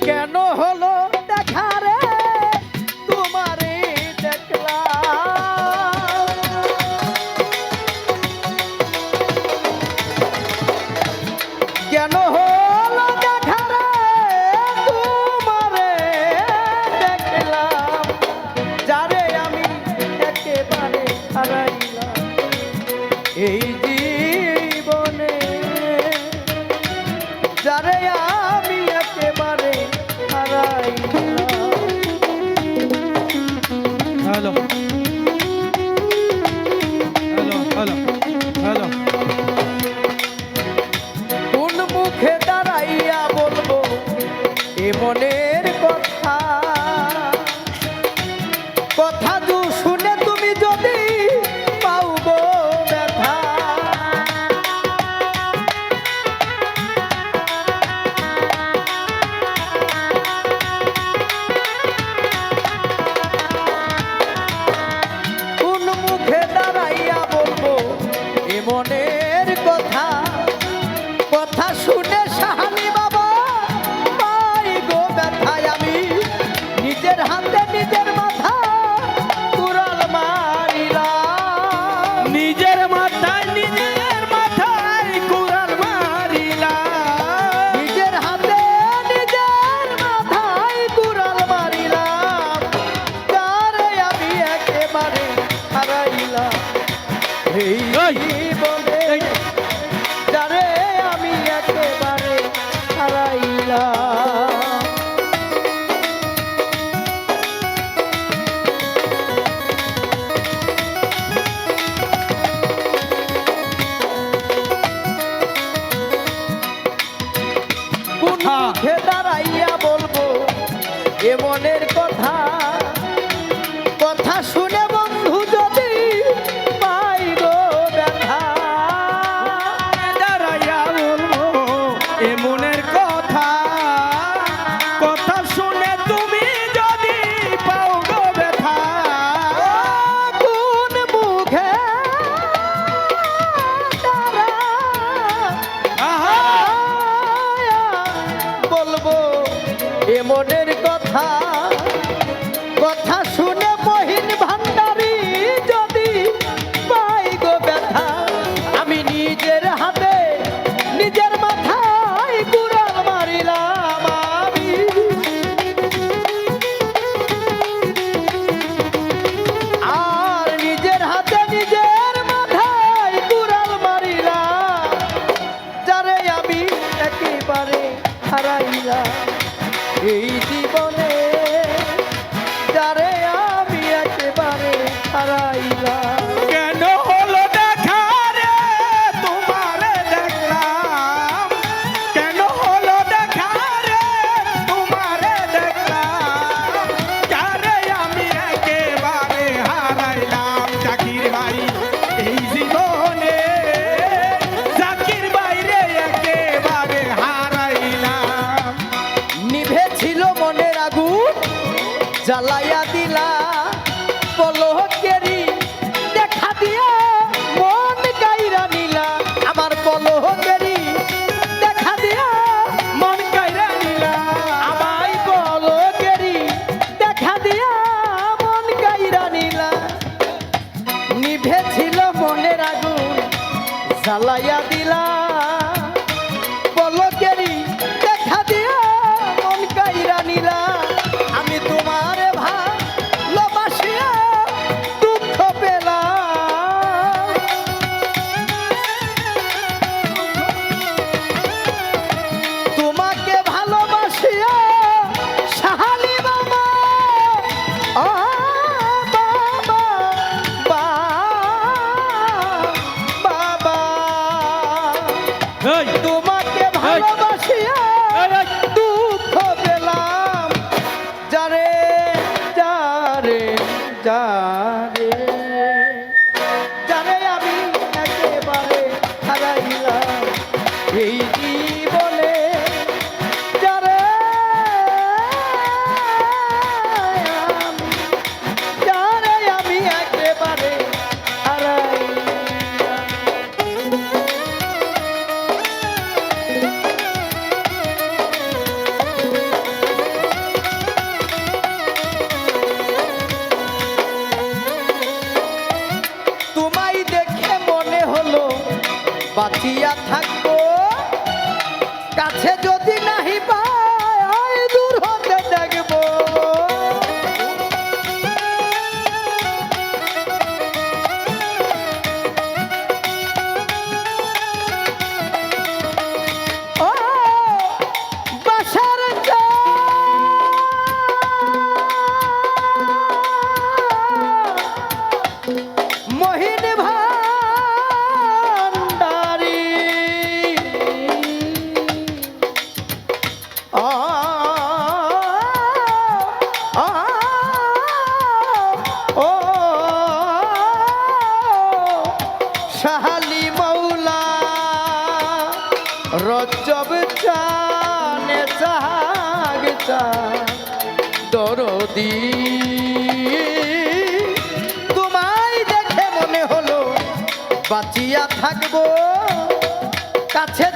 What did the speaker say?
কেন হলো হ্যালো এ মনের কথা কথা শুনে বন্ধু যদি পাই গো ব্যথা। দাঁড়াইয়া বলব এ মনের কথা কথা শুনে তুমি যদি পাও গো ব্যথা। কোন মুখে বলব এ মনের কথা কথা শুনে মহিন ভান্ডারি যদি পাই গো ব্যথা, আমি নিজের হাতে নিজের মাথায় কুড়াল মারিলাম আমি। আর নিজের হাতে নিজের মাথায় কুড়াল মারিলাম, যারে আমি একেবারে হারাইলাম। এই জীবনে জ্বালাইয়া দিলা দেখা দিয়া মন আমার দেখা দিয়া দেখা দিয়া মন গাইরা নিলা। নিভে ছিল মনের আগুন, জ্বালাইয়া দিলা। শাহালি মৌলা রজব চানে জাগ চা দরদি। তোমায় দেখে মনে হলো বাঁচিয়া থাকব কাছে